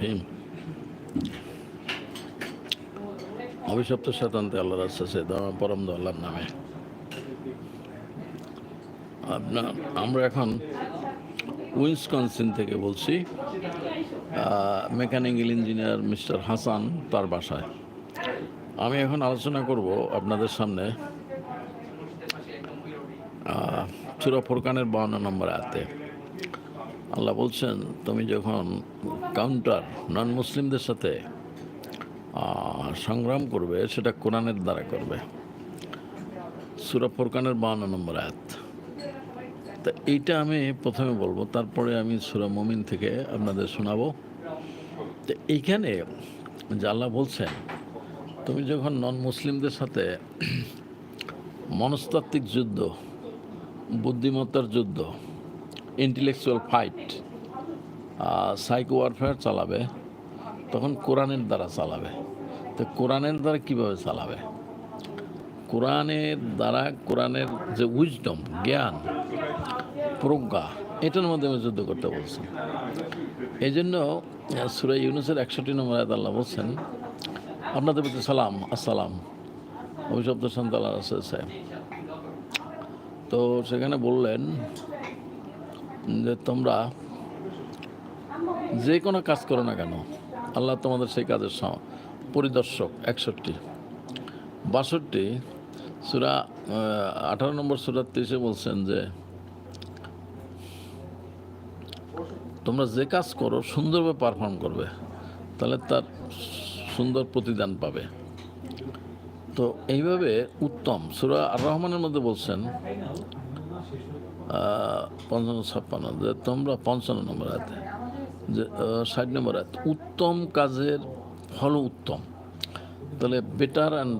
রহিম অভিশপ্ত শতান্তে আল্লাহ রাস্তা পরম আল্লাহর নামে। আপনার আমরা এখন উইন্সকনসিন থেকে বলছি মেকানিক্যাল ইঞ্জিনিয়ার মিস্টার হাসান তার বাসায়। আমি এখন আলোচনা করব আপনাদের সামনে সুরা ফোরকানের বাউন্ন নম্বর আয়াতে। আল্লাহ বলছেন, তুমি যখন কাউন্টার নন মুসলিমদের সাথে সংগ্রাম করবে, সেটা কোরআনের দ্বারা করবে। সুরা ফোরকানের বাউন্ন নম্বর আয়াত। তা এইটা আমি প্রথমে বলব, তারপরে আমি সুরা মমিন থেকে আপনাদের শোনাবো। তো এইখানে আল্লাহ বলছেন, তুমি যখন নন মুসলিমদের সাথে মনস্তাত্ত্বিক যুদ্ধ, বুদ্ধিমত্তার যুদ্ধ ইন্টেলেকচুয়াল ফাইট সাইকো ওয়ারফেয়ার চালাবে, তখন কোরআনের দ্বারা চালাবে। তো কোরআনের দ্বারা কীভাবে চালাবে? কোরআনের দ্বারা, কোরআনের যে উইজডম জ্ঞান, প্রজ্ঞা, এটার মাধ্যমে যুদ্ধ করতে বলছেন। এই জন্য সুরাই ইউনুসের একষট্টি নম্বর আয়াত আল্লাহ বলছেন, আপনাদের প্রতি সালাম, আসসালাম। অভিশব্দ সন্ত আল্লাহ রাসূল সাহেব। তো সেখানে বললেন যে, তোমরা যে কোনো কাজ করো না কেন, আল্লাহ তোমাদের সেই কাজের পরিদর্শক একষট্টি। বাষট্টি, সুরা আঠারো নম্বর সুরা তেইশে বলছেন যে, তোমরা যে কাজ করো সুন্দরভাবে পারফর্ম করবে, তাহলে তার সুন্দর প্রতিদান পাবে। তো এইভাবে উত্তম, সুরা আর রহমানের মধ্যে বলছেন পঞ্চান্ন ছাপ্পান্ন, যে তোমরা পঞ্চান্ন নম্বর হাতে ষাট নম্বর হাত উত্তম কাজের ফল উত্তম। তাহলে better and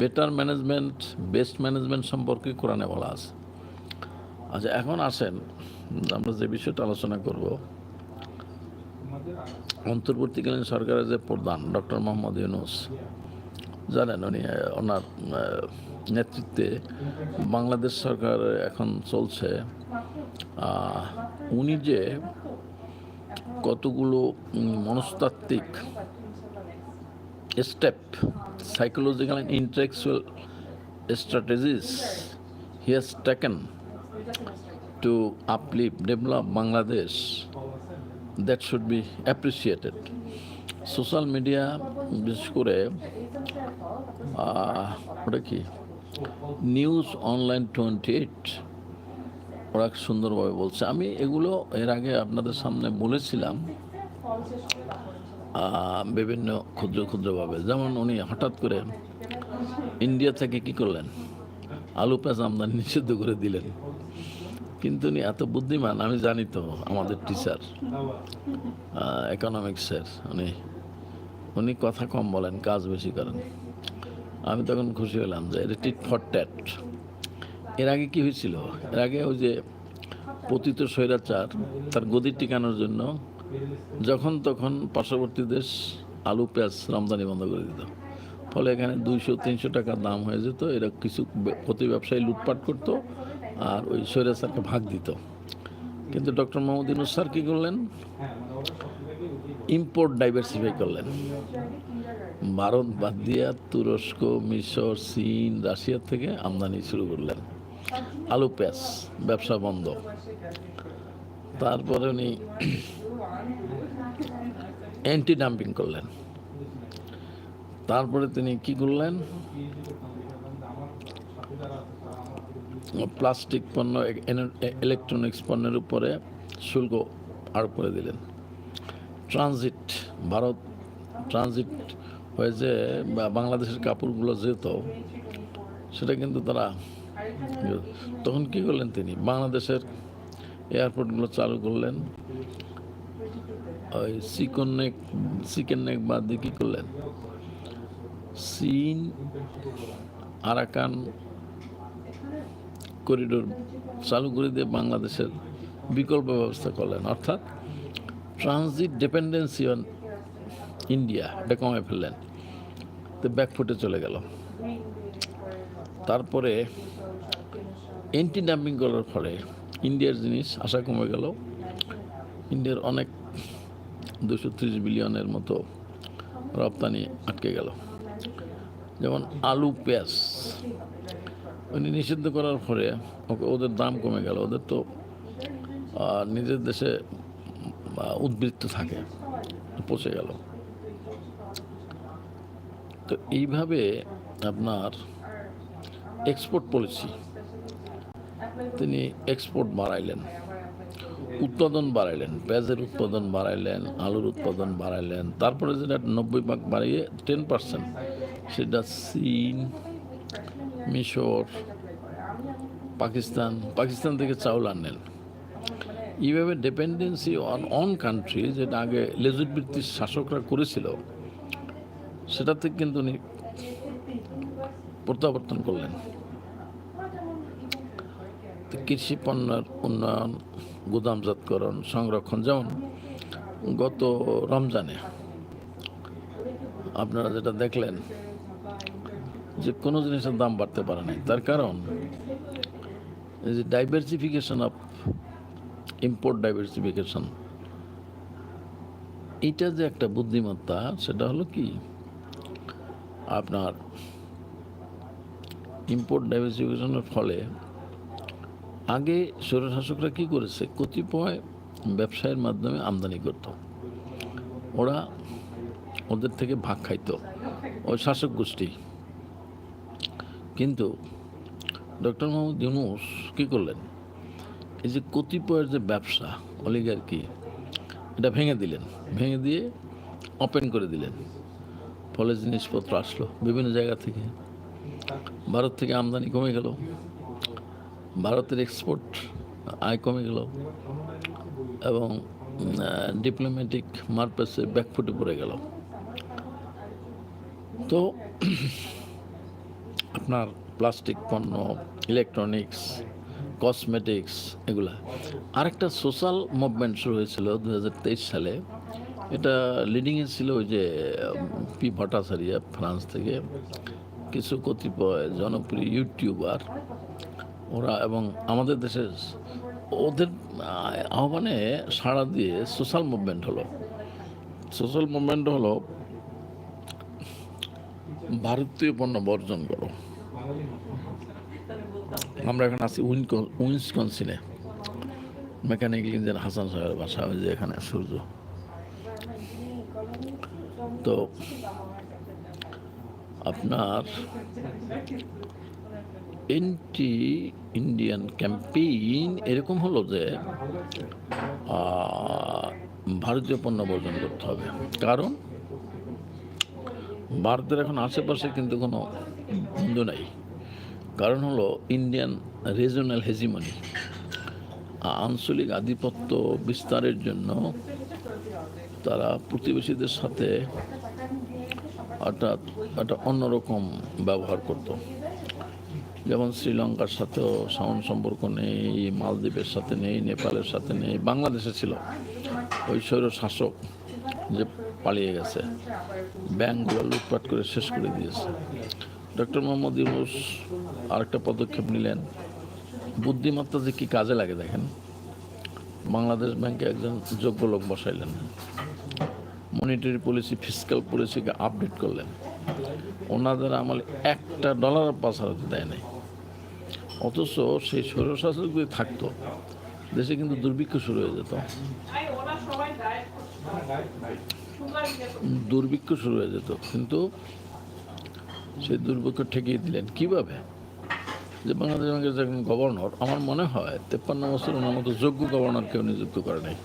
better management best management সম্পর্কে কোরআনে বলা আছে। আচ্ছা এখন আসেন, আমরা যে বিষয়টা আলোচনা করব। অন্তর্বর্তীকালীন সরকারের যে প্রধান, ডক্টর মোহাম্মদ ইউনুস, জানেন উনি ওনার নেতৃত্বে বাংলাদেশ সরকার এখন চলছে। উনি যে কতগুলো মনস্তাত্ত্বিক step psychological and intellectual strategies he has taken to uplift develop Bangladesh that should be appreciated social media বিশেষ করে ওটা কি? নিউজ অনলাইন টোয়েন্টি এইট ওরা সুন্দরভাবে বলছে। আমি এগুলো এর আগে আপনাদের সামনে বলেছিলাম বিভিন্ন ক্ষুদ্র ক্ষুদ্রভাবে। যেমন উনি হঠাৎ করে ইন্ডিয়া থেকে কি করলেন? আলু পেঁয়াজ আমদানি নিষিদ্ধ করে দিলেন। কিন্তু উনি এত বুদ্ধিমান, আমি জানি তো আমাদের টিচার ইকোনমিক্সের উনি উনি কথা কম বলেন, কাজ বেশি করেন। আমি তখন খুশি হলাম যে এটা টিট ফর ট্যাট এর আগে কি হয়েছিল? এর আগে ওই যে পতিত স্বৈরাচার, তার গদি টিকানোর জন্য যখন তখন পার্শ্ববর্তী দেশ আলু, পেঁয়াজ রমজানি বন্ধ করে দিত। ফলে এখানে দুইশো, তিনশো টাকা দাম হয়ে যেত। এরা কিছু প্রতি ব্যবসায়ী লুটপাট করতো আর ওই স্বৈরাচারকে ভাগ দিত। কিন্তু ডক্টর মোহাম্মদ ইউনুস স্যার কী করলেন? ইম্পোর্ট ডাইভার্সিফাই করলেন। ভারত বাদ দিয়া তুরস্ক, মিশর, চীন রাশিয়া থেকে আমদানি শুরু করলেন। আলু পেঁয়াজ, ব্যবসা বন্ধ। তারপরে উনি অ্যান্টি ডাম্পিং করলেন। তারপরে তিনি কি করলেন? প্লাস্টিক পণ্য ইলেকট্রনিক্স পণ্যের উপরে শুল্ক আরোপ করে দিলেন। ট্রানজিট ভারত ট্রানজিট হয়ে যে বাংলাদেশের কাপড়গুলো যেত সেটা কিন্তু তারা তখন কি করলেন তিনি? বাংলাদেশের এয়ারপোর্টগুলো চালু করলেন। ওই চিকন নেক, চিকেন নেক বাদ দিয়ে কী করলেন? চীন, আরাকান করিডোর চালু করে দিয়ে বাংলাদেশের বিকল্প ব্যবস্থা করলেন। অর্থাৎ ট্রানজিট ডিপেন্ডেন্সি অন ইন্ডিয়া, এটা কমে ফেললেন। তো ব্যাকফুটে চলে গেল। তারপরে এন্টি ডাম্পিং করার ফলে ইন্ডিয়ার জিনিস আশা কমে গেল। ইন্ডিয়ার অনেক দুশো ত্রিশ বিলিয়নের মতো রপ্তানি আটকে গেল। যেমন আলু, পেঁয়াজ উনি নিষিদ্ধ করার পরে ওকে- ওদের দাম কমে গেল। ওদের তো নিজের দেশে উদ্বৃত্ত থাকে পচে গেল। তো এইভাবে আপনার এক্সপোর্ট পলিসি তিনি এক্সপোর্ট বাড়াইলেন, উৎপাদন বাড়াইলেন, পেঁয়াজের উৎপাদন বাড়াইলেন, আলুর উৎপাদন বাড়াইলেন, তারপরে যেটা নব্বই ভাগ বাড়িয়ে টেন পার্সেন্ট সেটা চীন, মিশর, পাকিস্তান পাকিস্তান থেকে চাউল আনলেন। এইভাবে ডিপেন্ডেন্সি অন অন কান্ট্রি যেটা আগে লেজুট শাসকরা করেছিল, সেটাতে কিন্তু উনি প্রত্যাবর্তন করলেন। কৃষি পণ্যের উন্নয়ন গুদামজাতকরণ সংরক্ষণ, যেমন গত রমজানে আপনারা যেটা দেখলেন যে কোনো জিনিসের দাম বাড়তে পারে নাই। তার কারণ যে ডাইভার্সিফিকেশন অফ ইম্পোর্ট ডাইভার্সিফিকেশন এইটা যে একটা বুদ্ধিমত্তা, সেটা হলো কি? আপনার ইম্পোর্ট ডাইভার্সিফিকেশনের ফলে আগে স্বৈরশাসকরা কী করেছে? কতিপয় ব্যবসায়ের মাধ্যমে আমদানি করত। ওরা ওদের থেকে ভাগ খাইত। ওই শাসক গোষ্ঠী। কিন্তু ডক্টর মোহাম্মদ ইউনুস কী করলেন? এই যে কতিপয়ের যে ব্যবসা অলিগার কি এটা ভেঙে দিলেন। ভেঙে দিয়ে ওপেন করে দিলেন। ফলে জিনিসপত্র আসলো বিভিন্ন জায়গা থেকে। ভারত থেকে আমদানি কমে গেল। ভারতের এক্সপোর্ট আয় কমে গেল এবং ডিপ্লোম্যাটিক মারপেসে ব্যাকফুটে পড়ে গেল। তো, আপনার প্লাস্টিক পণ্য ইলেকট্রনিক্স কসমেটিক্স এগুলা। আরেকটা সোশ্যাল মুভমেন্ট শুরু হয়েছিল দু হাজার তেইশ সালে। এটা লিডিংয়ে ছিল ওই যে পি ভট্টাচারিয়া, ফ্রান্স থেকে। কিছু কতিপয় জনপ্রিয় ইউটিউবার ওরা এবং আমাদের দেশের ওদের আহ্বানে সাড়া দিয়ে সোশ্যাল মুভমেন্ট হলো। সোশ্যাল মুভমেন্ট হলো ভারতীয় পণ্য বর্জন করো। আমরা এখন আছি উইন্সকনসিনে মেকানিক্যাল ইঞ্জিনিয়ার হাসান সাহেবের বাসা যে এখানে, সূর্য। তো আপনার এন্টি ইন্ডিয়ান ক্যাম্পেইন এরকম হলো যে ভারতীয় পণ্য বর্জন করতে হবে। কারণ ভারতের এখন আশেপাশে কিন্তু কোনো বন্ধু নাই। কারণ হলো ইন্ডিয়ান রিজনাল হেজিমনি আঞ্চলিক আধিপত্য বিস্তারের জন্য তারা প্রতিবেশীদের সাথে অর্থাৎ একটা অন্যরকম ব্যবহার করত। যেমন শ্রীলঙ্কার সাথেও সামন সম্পর্ক নেই, মালদ্বীপের সাথে নেই, নেপালের সাথে নেই, বাংলাদেশে ছিল। ওই শাসক যে পালিয়ে গেছে, ব্যাংকগুলো লুটপাট করে শেষ করে দিয়েছে। ডক্টর মোহাম্মদ ইউনুস আরেকটা পদক্ষেপ নিলেন। বুদ্ধিমত্তা যে কী কাজে লাগে দেখেন, বাংলাদেশ ব্যাংকে একজন যোগ্য লোক বসাইলেন। মনিটারি পলিসি ফিজিক্যাল পলিসিকে আপডেট করলেন। ওনাদের আমলে একটা ডলার পাস হারাতে দেয় নাই। অথচ সেই স্বৈরশাসক যদি থাকতো। দেশে কিন্তু দুর্ভিক্ষ শুরু হয়ে যেত। দুর্ভিক্ষ শুরু হয়ে যেত। কিন্তু সেই দুর্ভিক্ষ ঠেকিয়ে দিলেন কীভাবে? যে বাংলাদেশ ব্যাংকের যখন গভর্নর, আমার মনে হয় তেপ্পান্ন বছর ওনার মতো যোগ্য গভর্নর কেউ নিযুক্ত করে নাই।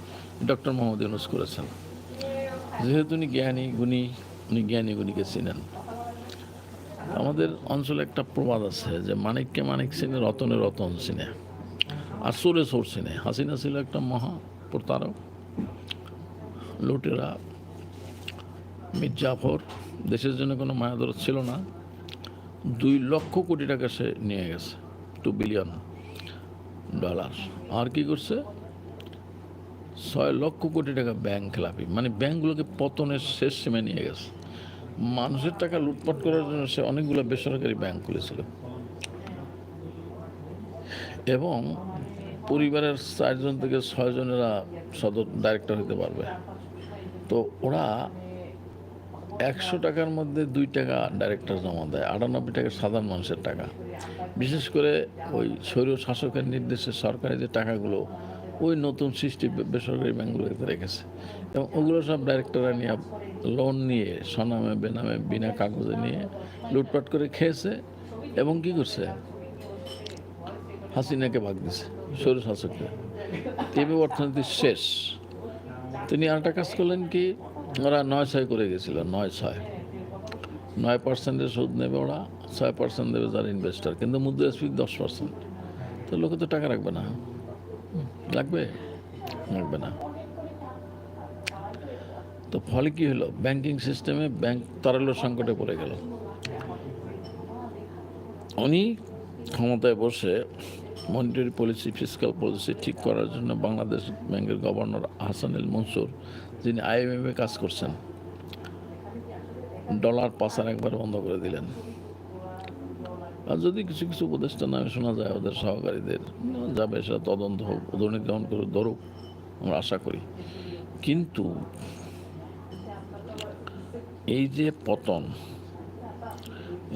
ডক্টর মোহাম্মদ ইউনুস করেছেন। যেহেতু উনি জ্ঞানী, গুণী, উনি জ্ঞানী, গুণীকে চিনেন। আমাদের অঞ্চলে একটা প্রবাদ আছে যে মানিককে মানিক চিনে, রতনে রতন চিনে। আর সোরে সোর চিনে। হাসিনা ছিল একটা মহা প্রতারক লুটেরা, মির্জাফর। দেশের জন্য কোনো মায়াদর ছিল না। দুই লক্ষ কোটি টাকা সে নিয়ে গেছে টু বিলিয়ন ডলার আর কি করছে? ছয় লক্ষ কোটি টাকা ব্যাংক খেলাপি। মানে ব্যাংকগুলোকে পতনের শেষ সীমে নিয়ে গেছে। মানুষের টাকা লুটপাট করার জন্য সে অনেকগুলো বেসরকারি ব্যাংক খুলেছিল। এবং পরিবারের চারজন থেকে ছয়জনেরা সদর ডাইরেক্টর হতে পারবে। তো ওরা একশো টাকার মধ্যে দুই টাকা ডাইরেক্টর জমা দেয়, আটানব্বই টাকা সাধারণ মানুষের টাকা। বিশেষ করে ওই স্বৈর শাসকের নির্দেশে সরকারি যে টাকাগুলো ওই নতুন সৃষ্টি বেসরকারি ব্যাঙ্কগুলোতে রেখেছে এবং ওগুলো সব ডাইরেক্টররা নিয়ে লোন নিয়ে সনামে বেনামে, বিনা কাগজে নিয়ে লুটপাট করে খেয়েছে এবং কি করছে? হাসিনাকে ভাগ দিছে, সরু শাসককে। এভাবে অর্থনীতি শেষ। তিনি আরেকটা কাজ করলেন কি, ওরা নয় ছয় করে গেছিল, নয় ছয়। নয় পার্সেন্টের সুদ নেবে ওরা, ছয় পার্সেন্ট দেবে যারা ইনভেস্টার কিন্তু মুদ্রাস্ফীতি দশ পার্সেন্ট তো লোকে তো টাকা রাখবে না। লাগবে? লাগবে না। তো ফলে কি হলো? ব্যাংকিং সিস্টেমে ব্যাংক তারালো সংকটে পড়ে গেল। উনি ক্ষমতায় বসে মনিটারি পলিসি ফিসকাল পলিসি ঠিক করার জন্য বাংলাদেশ ব্যাংকের গভর্নর হাসানুল মনসুর, যিনি আইএমএফে কাজ করছেন, ডলার পাচার একবার বন্ধ করে দিলেন। আর যদি কিছু কিছু উপদেষ্টা নামে শোনা যায় ওদের সহকারীদের। যাবে, সেটা তদন্ত হোক দমন করে ধরুক, আমরা আশা করি। কিন্তু এই যে পতন,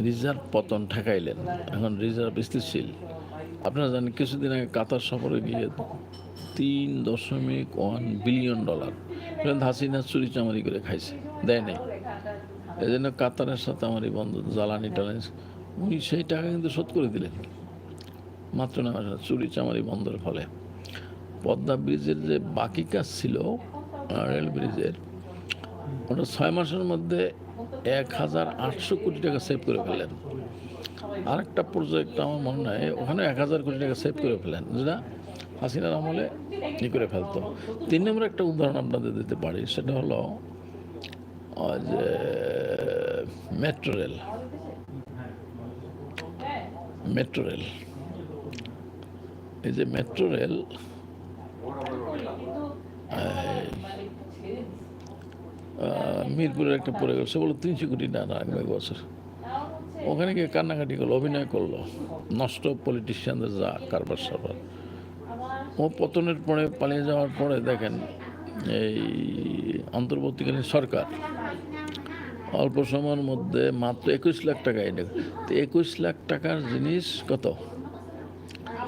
রিজার্ভ পতন ঠেকাইলেন, এখন রিজার্ভ স্থিতিশীল। আপনারা জানেন, কিছুদিন আগে কাতার সফরে গিয়ে তিন দশমিক ওয়ান বিলিয়ন ডলার হাসিনা চুরি চামারি করে খাইছে, দেয় নাই। এই জন্য কাতারের সাথে আমার এই বন্ধু জ্বালানি টালানি উনি সেই টাকা কিন্তু শোধ করে দিলেন। মাত্র না চুরি চামারি বন্ধের ফলে। পদ্মা ব্রিজের যে বাকি কাজ ছিল রেল ব্রিজের, ওটা ছয় মাসের মধ্যে এক হাজার আটশো কোটি টাকা সেভ করে ফেললেন। আরেকটা প্রজেক্ট আমার মনে হয় ওখানে এক হাজার কোটি টাকা সেভ করে ফেলেন যেটা হাসিনার আমলে ই করে ফেলতো। তিন নম্বর একটা উদাহরণ আপনাদের দিতে পারি, সেটা হলো যে, মেট্রো রেল। মেট্রো রেল এই যে মেট্রো রেল মিরপুরের একটা পড়ে গেল, সে বলল তিনশো কোটি রাখবে এক বছর। ওখানে গিয়ে কান্নাকাটি করল, অভিনয় করল। নষ্ট পলিটিশিয়ানদের যা কারবার সারবার। ও পতনের পরে পালিয়ে যাওয়ার পরে দেখেন, এই অন্তর্বর্তীকালীন সরকার অল্প সময়ের মধ্যে মাত্র একুশ লাখ টাকা এনে তো একুশ লাখ টাকার জিনিস কত?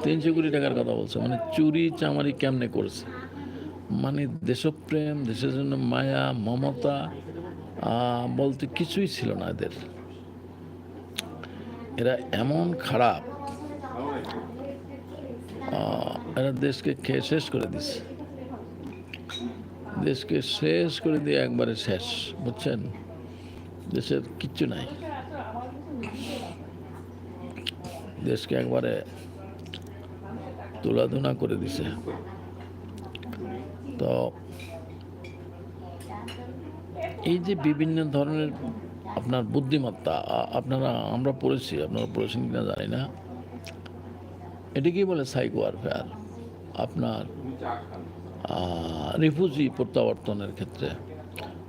তিনশো কোটি টাকার কথা বলছে। মানে চুরি চামারি কেমনে করেছে? মানে দেশপ্রেম, দেশের জন্য মায়া, মমতা বলতে কিছুই ছিল না এদের। এরা এমন খারাপ। এরা দেশকে খেয়ে শেষ করে দিছে। দেশকে শেষ করে দিয়ে একবারে শেষ। বুঝছেন? দেশের কিচ্ছু নাই। দেশকে একবারে তুলাধুনা করে দিছে। তো এই যে বিভিন্ন ধরনের আপনার বুদ্ধিমত্তা আপনারা, আমরা পড়েছি, আপনারা পড়েছেন কিনা জানি না। এটাকেই বলে সাইকো ওয়ারফেয়ার আপনার রিফিউজি প্রত্যাবর্তনের ক্ষেত্রে।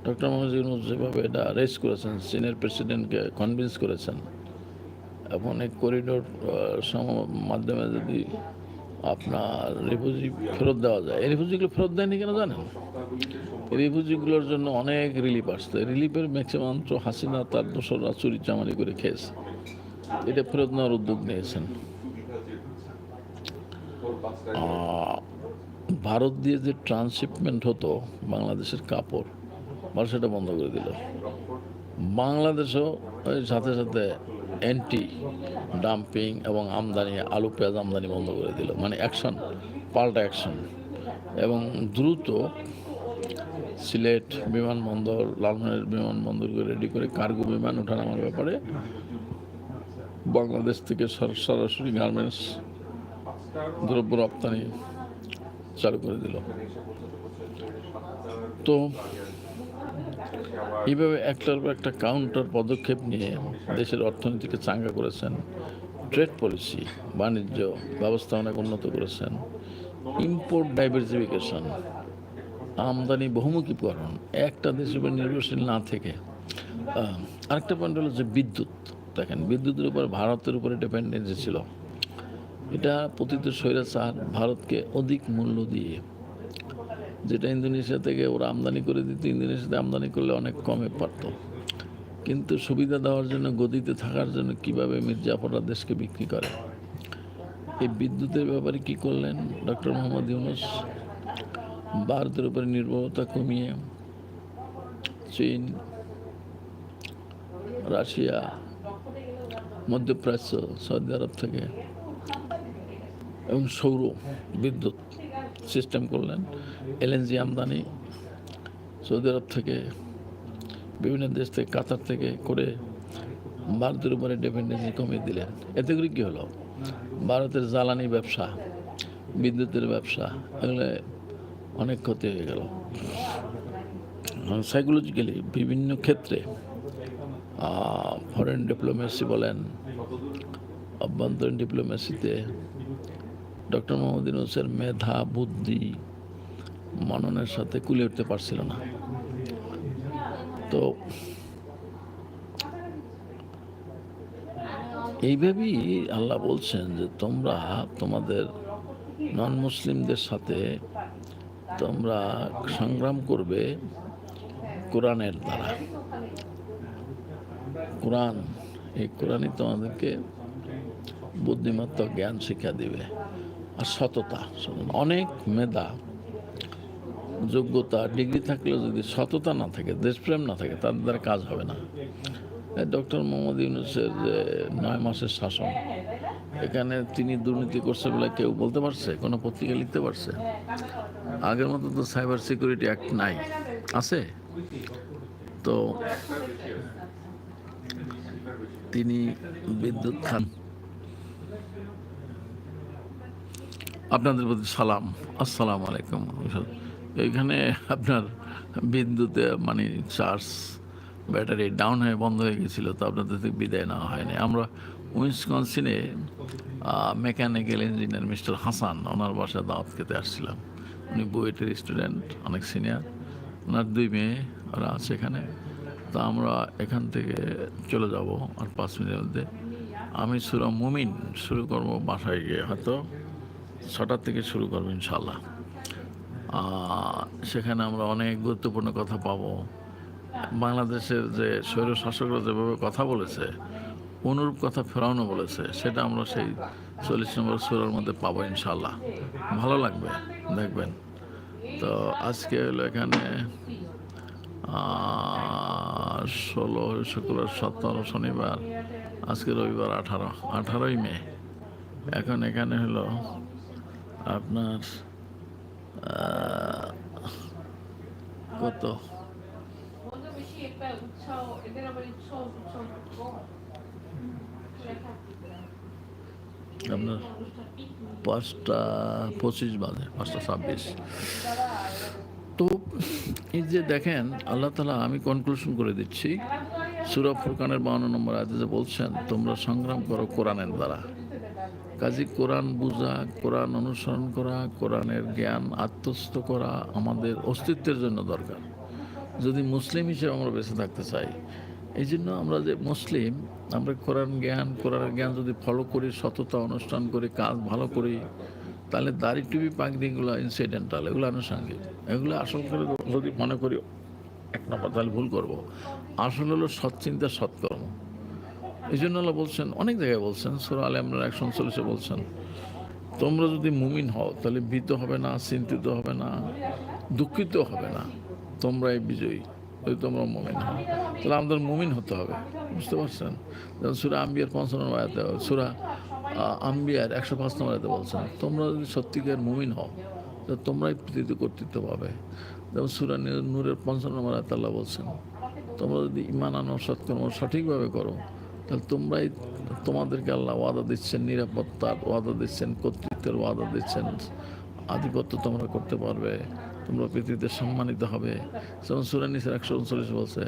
ডক্টর মোহাম্মদ ইউনুস যেভাবে এটা রেস করেছেন চীনের প্রেসিডেন্টকে কনভিন্স করেছেন এখন এই করিডোর মাধ্যমে যদি আপনার রিফিউজি ফেরত দেওয়া যায়, এই রিফিউজিগুলো ফেরত দেয়নি কেন জানেন? এই রিফিউজিগুলোর জন্য অনেক রিলিফ আসছে। রিলিফের ম্যাক্সিমাম তো হাসিনা তার দোসররা চুরি চামারি করে খেয়েছে। এটা ফেরত নেওয়ার উদ্যোগ নিয়েছেন। ভারত দিয়ে যে ট্রান্সশিপমেন্ট হতো বাংলাদেশের কাপড় ভারত সেটা বন্ধ করে দিল। বাংলাদেশও সাথে সাথে অ্যান্টি ডাম্পিং এবং আমদানি, আলু, পেঁয়াজ আমদানি বন্ধ করে দিল। মানে অ্যাকশন পাল্টা অ্যাকশন এবং দ্রুত সিলেট বিমানবন্দর লালমনের বিমানবন্দরকে রেডি করে কার্গো বিমান ওঠানামার ব্যাপারে বাংলাদেশ থেকে সর- সরাসরি গার্মেন্টস দ্রব্য রপ্তানি চালু করে দিল। তো এইভাবে একটার পর একটা কাউন্টার পদক্ষেপ নিয়ে দেশের অর্থনীতিকে চাঙ্গা করেছেন। ট্রেড পলিসি বাণিজ্য ব্যবস্থা অনেক উন্নত করেছেন। ইম্পোর্ট ডাইভার্সিফিকেশন আমদানি বহুমুখীকরণ, একটা দেশের উপর নির্ভরশীল না থেকে। আরেকটা পয়েন্ট হলো যে বিদ্যুৎ। দেখেন, বিদ্যুতের উপর ভারতের উপরে ডিপেন্ডেন্সি ছিল। এটা পতিত স্বৈরাচার ভারতকে অধিক মূল্য দিয়ে যেটা ইন্দোনেশিয়া থেকে ওরা আমদানি করে দিত, ইন্দোনেশিয়াতে আমদানি করলে অনেক কমে পারত। কিন্তু সুবিধা দেওয়ার জন্য গদিতে থাকার জন্য কীভাবে মির্জাফররা দেশকে বিক্রি করে? এই বিদ্যুতের ব্যাপারে কি করলেন ডক্টর মোহাম্মদ ইউনুস? ভারতের উপরে নির্ভরতা কমিয়ে চীন, রাশিয়া, মধ্যপ্রাচ্য, সৌদি আরব থেকে এবং সৌর বিদ্যুৎ সিস্টেম করলেন, এলএনজি আমদানি সৌদি আরব থেকে, বিভিন্ন দেশ থেকে, কাতার থেকে করে ভারতের উপরে ডিপেন্ডেন্সি কমিয়ে দিলেন। এতে করে কী হলো? ভারতের জ্বালানি ব্যবসা, বিদ্যুতের ব্যবসা, এগুলো অনেক ক্ষতি হয়ে গেল। সাইকোলজিক্যালি বিভিন্ন ক্ষেত্রে ফরেন ডিপ্লোমেসি বলেন, অভ্যন্তরীণ ডিপ্লোমেসিতে ডক্টর মোহাম্মদ ইউনুসের মেধা, বুদ্ধি মননের সাথে কুলে উঠতে পারছিল না। তো এইভাবেই আল্লাহ বলছেন যে তোমরা তোমাদের নন মুসলিমদের সাথে তোমরা সংগ্রাম করবে কোরআনের দ্বারা। কোরআন, এই কোরআনই তোমাদেরকে বুদ্ধিমত্তা জ্ঞান শিক্ষা দিবে। আর সততা অনেক মেধা, যোগ্যতা, ডিগ্রি থাকলেও যদি সততা না থাকে, দেশপ্রেম না থাকে তাদের দ্বারা কাজ হবে না। ডক্টর মোহাম্মদ ইউনুসের যে নয় মাসের শাসন, এখানে তিনি দুর্নীতি করছে বলে কেউ বলতে পারছে? কোনো পত্রিকা লিখতে পারছে? আগের মতো তো সাইবার সিকিউরিটি অ্যাক্ট নাই। আছে? তো তিনি বিদ্যুৎ খান আপনাদের প্রতি সালাম। আসসালাম আলাইকুম। এইখানে আপনার বিদ্যুতে মানে চার্জ, ব্যাটারি ডাউন হয়ে বন্ধ হয়ে গেছিল, তো আপনাদের থেকে বিদায় নেওয়া হয়নি। আমরা উইন্সকনসিনে মেকানিক্যাল ইঞ্জিনিয়ার মিস্টার হাসান, ওনার বাসায় দাওয়াত খেতে আসছিলাম। উনি বুয়েটের স্টুডেন্ট, অনেক সিনিয়র। ওনার দুই মেয়ে, ওরা আছে এখানে। তো আমরা এখান থেকে চলে যাব আর পাঁচ মিনিটের মধ্যে। আমি সুরা মুমিন শুরু করব বাসায় গিয়ে, হয়তো ছটার থেকে শুরু করব ইনশাল্লাহ সেখানে আমরা অনেক গুরুত্বপূর্ণ কথা পাবো। বাংলাদেশের যে স্বৈর শাসকরা যেভাবে কথা বলেছে, অনুরূপ কথা ফেরাউনও বলেছে, সেটা আমরা সেই চল্লিশ নম্বর সুরার মধ্যে পাবো ইনশাল্লাহ ভালো লাগবে, দেখবেন। তো আজকে হলো এখানে ষোলো, শুক্রবার, সতেরো, শনিবার, আজকে রবিবার, আঠারো, আঠারোই মে। এখন এখানে হলো আপনার কত? আপনার পাঁচটা পঁচিশ বাজে, পাঁচটা ছাব্বিশ। তো এই যে দেখেন, আল্লাহ তালা আমি কনক্লুশন করে দিচ্ছি। সুরফ ফুরকানের বাউন্ন নম্বর আয়াতে যে বলছেন, তোমরা সংগ্রাম করো কোরআনের দ্বারা। কাজী কোরআন বুঝা, কোরআন অনুসরণ করা, কোরআনের জ্ঞান আত্মস্থ করা আমাদের অস্তিত্বের জন্য দরকার। যদি মুসলিম হিসেবে আমরা বেঁচে থাকতে চাই এই জন্য আমরা যে মুসলিম, আমরা কোরআন জ্ঞান, কোরআনের জ্ঞান যদি ফলো করি, সততা অনুষ্ঠান করি, কাজ ভালো করি, তাহলে দাড়ি টুপি পাগড়িগুলো ইনসিডেন্টাল এগুলো আনুষঙ্গিক, এগুলো আসল করে যদি মনে করি, এক নম্বর, তাহলে ভুল করব। আসল হলো সৎচিন্তা সৎকর্ম এই জন্য আল্লাহ বলছেন, অনেক জায়গায় বলছেন, সুরা আলে আমরা একশো উনচল্লিশে বলছেন, তোমরা যদি মুমিন হও, তাহলে ভীত হবে না, চিন্তিত হবে না, দুঃখিত হবে না, তোমরাই বিজয়ী, যদি তোমরা মুমিন হও, তাহলে আমাদের মুমিন হতে হবে। বুঝতে পারছেন? যেমন সুরা আম্বিয়ার পঞ্চান্ন নম্বর সুরা আম্বিয়ার একশো পাঁচ নম্বর আয়াতে বলছেন, তোমরা যদি সত্যিকার মুমিন হও তো তোমরাই পৃথিবীতে কর্তৃত্ব পাবে। যেমন সুরা নূরের পঞ্চান্ন নম্বর আয়াতে আল্লাহ বলছেন, তোমরা যদি ইমান আনো সৎকর্ম সঠিকভাবে করো তাহলে তোমরাই তোমাদেরকে আল্লাহ ওয়াদা দিচ্ছেন নিরাপত্তার ওয়াদা দিচ্ছেন, কর্তৃত্বের ওয়াদা দিচ্ছেন। আধিপত্য তোমরা করতে পারবে, তোমরা পৃথিবীতে সম্মানিত হবে। যেমন সুরানিসের একশো উনচল্লিশ বলছে,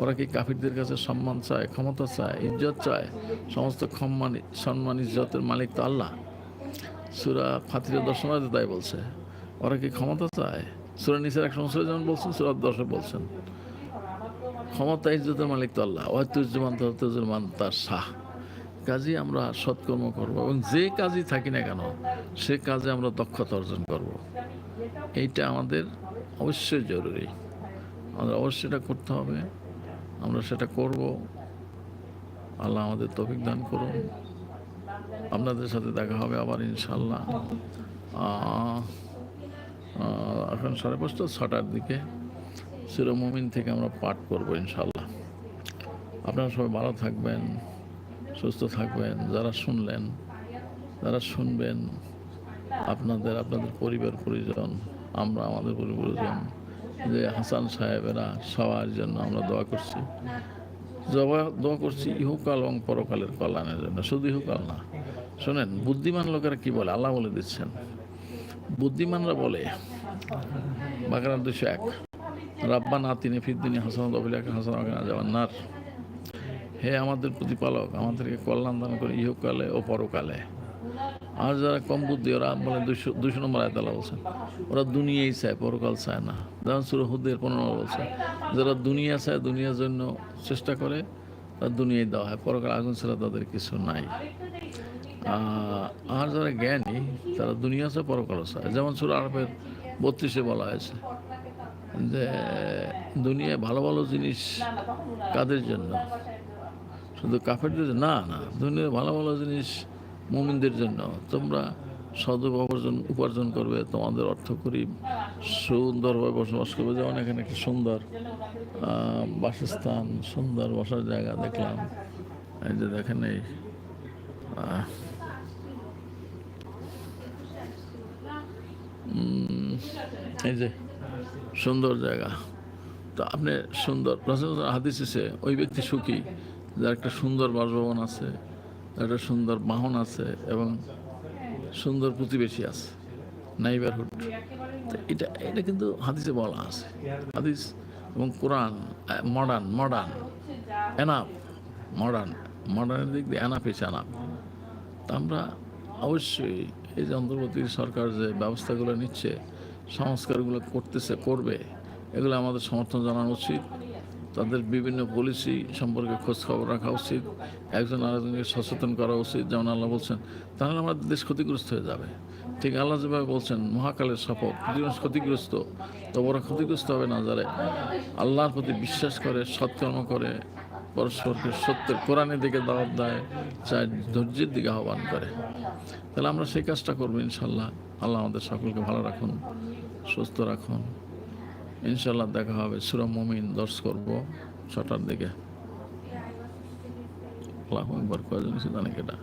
ওরা কি কাফিরদের কাছে সম্মান চায়, ক্ষমতা চায়, ইজ্জত চায়? সমস্ত সম্মান সম্মান, ইজ্জতের মালিক তো আল্লাহ। সুরা ফাতিরের দর্শনাতে তাই বলছে, ওরা কি ক্ষমতা চায়? সুরানিসের একশো উনচল্লিশ যেমন বলছেন সুরাত দর্শক বলছেন। ক্ষমতা ইজ্জতের মালিক তো আল্লাহ ঐতিহ্যমান তহমান তার শাহ। কাজে আমরা সৎকর্ম করব এবং যে কাজই থাকি না কেন, সে কাজে আমরা দক্ষতা অর্জন করব। এইটা আমাদের অবশ্যই জরুরি। আমাদের অবশ্যই এটা করতে হবে, আমরা সেটা করব। আল্লাহ আমাদের তফিক দান করুন। আপনাদের সাথে দেখা হবে আবার ইনশাল্লাহ এখন সাড়ে পাঁচটা, ছটার দিকে। সিরোমমিন থেকে আমরা পাঠ করব ইনশাল্লাহ আপনারা সবাই ভালো থাকবেন, সুস্থ থাকবেন। যারা শুনলেন, যারা শুনবেন, আপনাদের আপনাদের পরিবার, পরিজন, আমরা, আমাদের পরিবার, পরিজন, যে হাসান সাহেবেরা সবার জন্য আমরা দোয়া করছি। দোয়া করছি ইহুকাল এবং পরকালের কল্যাণের জন্য। শুধু ইহুকাল না, শোনেন, বুদ্ধিমান লোকেরা কি বলে? আল্লাহ বলে দিচ্ছেন। বুদ্ধিমানরা বলে বাকরার দুশো এক। রাব্বা না তিনি ফিদ্দিনী হাসান অবিলাকে হাসান যাওয়ার নার হে আমাদের প্রতিপালক, আমাদেরকে কল্যাণ দান করে ইহকালে ও পরকালে। আর যারা কম বুদ্ধি, ওরা বলে দুশো দুশো নম্বর আয়তালা বলছেন, ওরা দুনিয়াই চায়, পরকাল চায় না। যেমন সুর হুদ্দের পনেরো বলছে, যারা দুনিয়া চায়, দুনিয়ার জন্য চেষ্টা করে, তার দুনিয়ায় দেওয়া হয়। পরকাল আগুন ছাড়া তাদের কিছু নাই। আর যারা জ্ঞানী, তারা দুনিয়া চায় পরকাল চায়। যেমন সুর আরবের বত্রিশে বলা হয়েছে যে দুনিয়ায় ভালো ভালো জিনিস কাদের জন্য? শুধু কাফেরদের? না না, দুনিয়ার ভালো ভালো জিনিস মুমিনদের জন্য। তোমরা সদ উপার্জন উপার্জন করবে, তোমাদের অর্থ করি সুন্দরভাবে বসবাস করবে। যেমন এখানে একটি সুন্দর বাসস্থান, সুন্দর বসার জায়গা দেখলাম। এই যে দেখেন এই যে সুন্দর জায়গা। তো আপনি সুন্দর রসুল হাদিস এসে ওই ব্যক্তি সুখী, যার একটা সুন্দর বাসভবন আছে একটা সুন্দর বাহন আছে, এবং সুন্দর প্রতিবেশী আছে নাইবারহুড এটা এটা কিন্তু হাদিসে বলা আছে। হাদিস এবং Quran modern modern enough modern মডার্নের দিক দিয়ে এনাফ এসে এনাফ তা আমরা অবশ্যই এই যে অন্তর্বর্তী সরকার যে ব্যবস্থাগুলো নিচ্ছে সংস্কারগুলো করতেছে, করবে, এগুলো আমাদের সমর্থন জানানো উচিত। তাদের বিভিন্ন পলিসি সম্পর্কে খোঁজ খবর রাখা উচিত, একজন আরেকজনকে সচেতন করা উচিত, যেমন আল্লাহ বলছেন, তাহলে আমাদের দেশ ক্ষতিগ্রস্ত হয়ে যাবে। ঠিক আল্লাহ যেভাবে বলছেন, মহাকালের শপথ পৃথিবী ক্ষতিগ্রস্ত তো ওরা ক্ষতিগ্রস্ত হবে না, যারা আল্লাহর প্রতি বিশ্বাস করে সৎকর্ম করে পরস্পরকে সত্যের কোরআনের দিকে দাওয়াত দেয়, চায় ধৈর্যের দিকে আহ্বান করে। তাহলে আমরা সেই কাজটা করব ইনশাল্লাহ। আল্লাহ আমাদের সকলকে ভালো রাখুন, সুস্থ রাখুন। ইনশাল্লাহ দেখা হবে সুরা মমিন দর্শ করব ছটার দিকে। আল্লাহ একবার কয়জন ছিল এটা